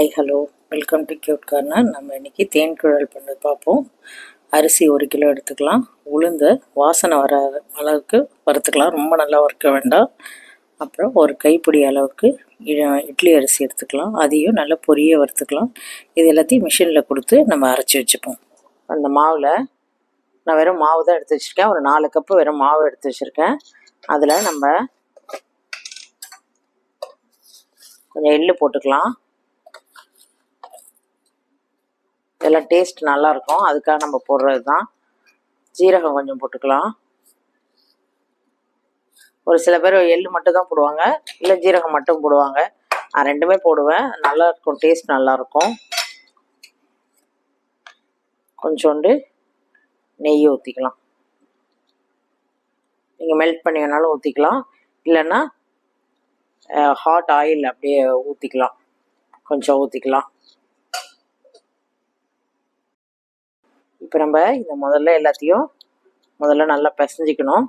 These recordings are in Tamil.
Hi hello welcome to cute corner நம்ம இன்றைக்கி தேன் குழல் பண்ணி பார்ப்போம். அரிசி ஒரு கிலோ எடுத்துக்கலாம். உளுந்து வாசனை வர அளவுக்கு வறுத்துக்கலாம். ரொம்ப நல்லா வறுக்க வேண்டாம். அப்புறம் ஒரு கைப்பிடி அளவுக்கு இ- இட்லி அரிசி எடுத்துக்கலாம். அதையும் நல்லா பொரிய வறுத்துக்கலாம். இது எல்லாத்தையும் மிஷினில் கொடுத்து நம்ம அரைச்சி வச்சுப்போம். அந்த மாவில் நான் வெறும் மாவு தான் எடுத்து வச்சுருக்கேன். ஒரு நாலு கப்பு வெறும் மாவு எடுத்து வச்சுருக்கேன். அதில் நம்ம கொஞ்சம் எள்ளு போட்டுக்கலாம். அதெல்லாம் டேஸ்ட் நல்லாயிருக்கும் அதுக்காக நம்ம போடுறது தான் ஜீரகம் கொஞ்சம் போட்டுக்கலாம். ஒரு சில பேர் எள்ளு மட்டும் தான் போடுவாங்க. இல்லை ஜீரகம் மட்டும் போடுவாங்க. நான் ரெண்டுமே போடுவேன். நல்லா இருக்கும் டேஸ்ட் நல்லா இருக்கும் கொஞ்சோண்டு நெய் ஊற்றிக்கலாம் நீங்கள் மெல்ட் பண்ணி வேணாலும் ஊற்றிக்கலாம் இல்லைன்னா ஹாட் ஆயில் அப்படியே ஊற்றிக்கலாம் கொஞ்சம் ஊற்றிக்கலாம் இப்போ நம்ம இந்த முதல்ல எல்லாத்தையும் முதல்ல நல்லா பிசைஞ்சிக்கணும்.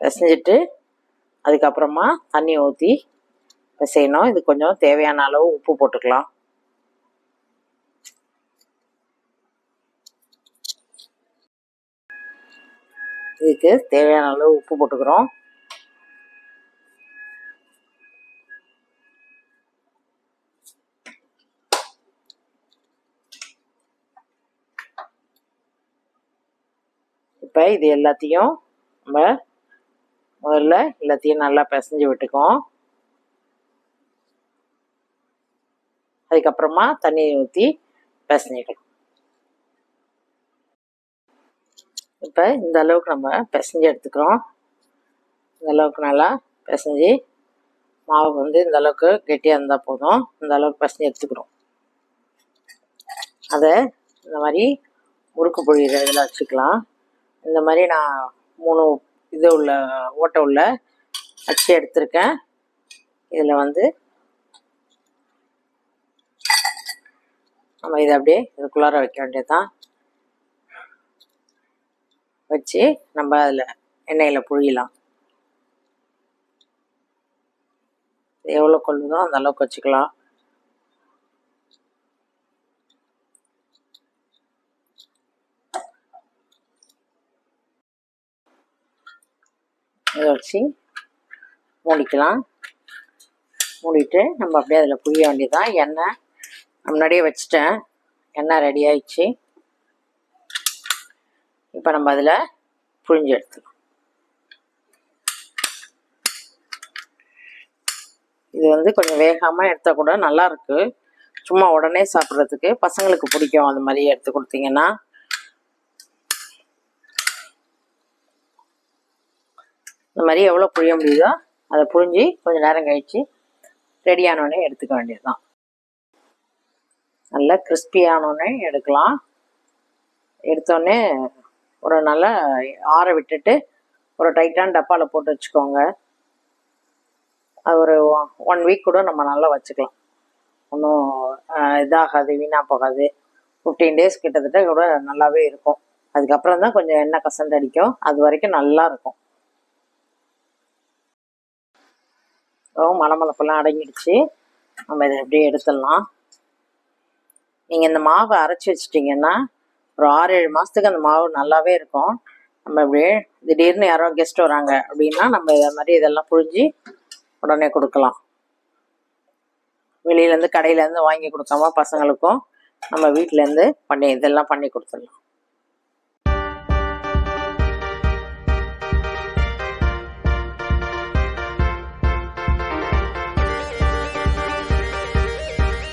பிசைஞ்சிட்டு அதுக்கப்புறமா தண்ணி ஊற்றி பிசையணும். இது கொஞ்சம் தேவையான அளவு உப்பு போட்டுக்கலாம். இதுக்கு தேவையான அளவு உப்பு போட்டுக்கிறோம். இப்போ இது எல்லாத்தையும் நம்ம முதல்ல எல்லாத்தையும் நல்லா பிசைஞ்சு விட்டுக்குவோம். அதுக்கப்புறமா தண்ணியை ஊற்றி பிசைஞ்சிக்கலாம் இப்போ இந்த அளவுக்கு நம்ம பிசைஞ்சு எடுத்துக்கிறோம். இந்த அளவுக்கு நல்லா பிசைஞ்சு மாவு வந்து இந்த அளவுக்கு கெட்டியாக இருந்தால் போதும். இந்த அளவுக்கு பிசைஞ்சு எடுத்துக்கிறோம். அதை இந்த மாதிரி முறுக்கு பொழிகிற இதில் வச்சுக்கலாம். இந்த மாதிரி நான் மூணு இது உள்ள ஓட்டை உள்ள அச்சு எடுத்திருக்கேன். இதில் வந்து நம்ம இதை அப்படியே இதுக்குள்ளார வைக்க வேண்டியதுதான். வச்சு நம்ம அதில் எண்ணெயில் புழியலாம். எவ்வளோ கொள்ளுதோ அந்த அளவுக்கு வச்சுக்கலாம். இதை வச்சு மூடிக்கலாம். மூடிட்டு நம்ம அப்படியே அதில் புழிய வேண்டியதுதான். எண்ணெய் முன்னாடியே வச்சுட்டேன். எண்ணெய் ரெடி ஆயிடுச்சு. இப்போ நம்ம அதில் புழிஞ்சு எடுத்துக்கலாம். இது வந்து கொஞ்சம் வேகாமல் எடுத்தால் கூட நல்லாயிருக்கு சும்மா உடனே சாப்பிட்றதுக்கு பசங்களுக்கு பிடிக்கும். அந்த மாதிரி எடுத்து கொடுத்தீங்கன்னா இந்த மாதிரி எவ்வளோ புழிய முடியுதோ அதை புழிஞ்சு கொஞ்சம் நேரம் கழித்து ரெடியானோடனே எடுத்துக்க வேண்டியதுதான். நல்லா கிறிஸ்பியானோடனே எடுக்கலாம். எடுத்தோடனே ஒரு நல்லா ஆற விட்டுட்டு ஒரு டைட்டான டப்பாவில் போட்டு வச்சுக்கோங்க. அது ஒரு ஒன் வீக் கூட நம்ம நல்லா வச்சுக்கலாம். ஒன்றும் இதாகாது வீணாக போகாது. ஃபிஃப்டீன் டேஸ் கிட்டத்தட்ட கூட நல்லாவே இருக்கும். அதுக்கப்புறம் தான் கொஞ்சம் எண்ணெய் கசண்டு அடிக்கும். அது வரைக்கும் நல்லா இருக்கும். மலமளப்பெல்லாம் அடங்கிடுச்சு. நம்ம இதை அப்படியே எடுத்துடலாம். நீங்கள் இந்த மாவை அரைச்சி வச்சிட்டிங்கன்னா ஒரு ஆறு ஏழு மாதத்துக்கு அந்த மாவு நல்லாவே இருக்கும். நம்ம அப்படியே திடீர்னு யாரோ கெஸ்ட் வராங்க அப்படின்னா நம்ம இதை மாதிரி இதெல்லாம் புழிஞ்சு உடனே கொடுக்கலாம். வெளியிலேருந்து கடையிலேருந்து வாங்கி கொடுக்காம பசங்களுக்கும் நம்ம வீட்டிலேருந்து பண்ணி இதெல்லாம் பண்ணி கொடுத்துடலாம்.